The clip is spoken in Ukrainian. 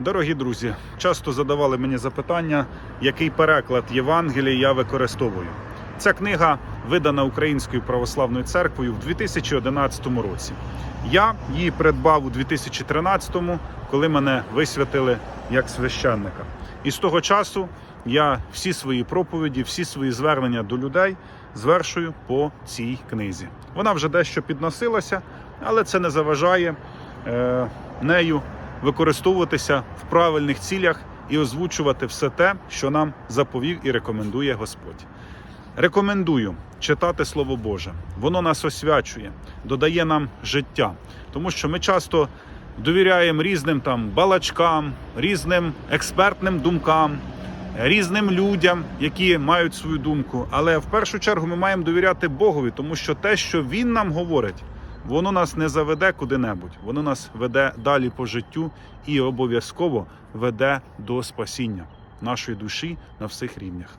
Дорогі друзі, часто задавали мені запитання, який переклад Євангелії я використовую. Ця книга видана Українською православною церквою в 2011 році. Я її придбав у 2013-му, коли мене висвятили як священника. І з того часу я всі свої проповіді, всі свої звернення до людей звершую по цій книзі. Вона вже дещо підносилася, але це не заважає е, нею використовуватися в правильних цілях і озвучувати все те, що нам заповів і рекомендує Господь. Рекомендую читати Слово Боже. Воно нас освячує, додає нам життя, тому що ми часто довіряємо різним там балачкам, різним експертним думкам, різним людям, які мають свою думку. Але в першу чергу ми маємо довіряти Богові, тому що те, що Він нам говорить, воно нас не заведе куди-небудь, воно нас веде далі по життю і обов'язково веде до спасіння нашої душі на всіх рівнях.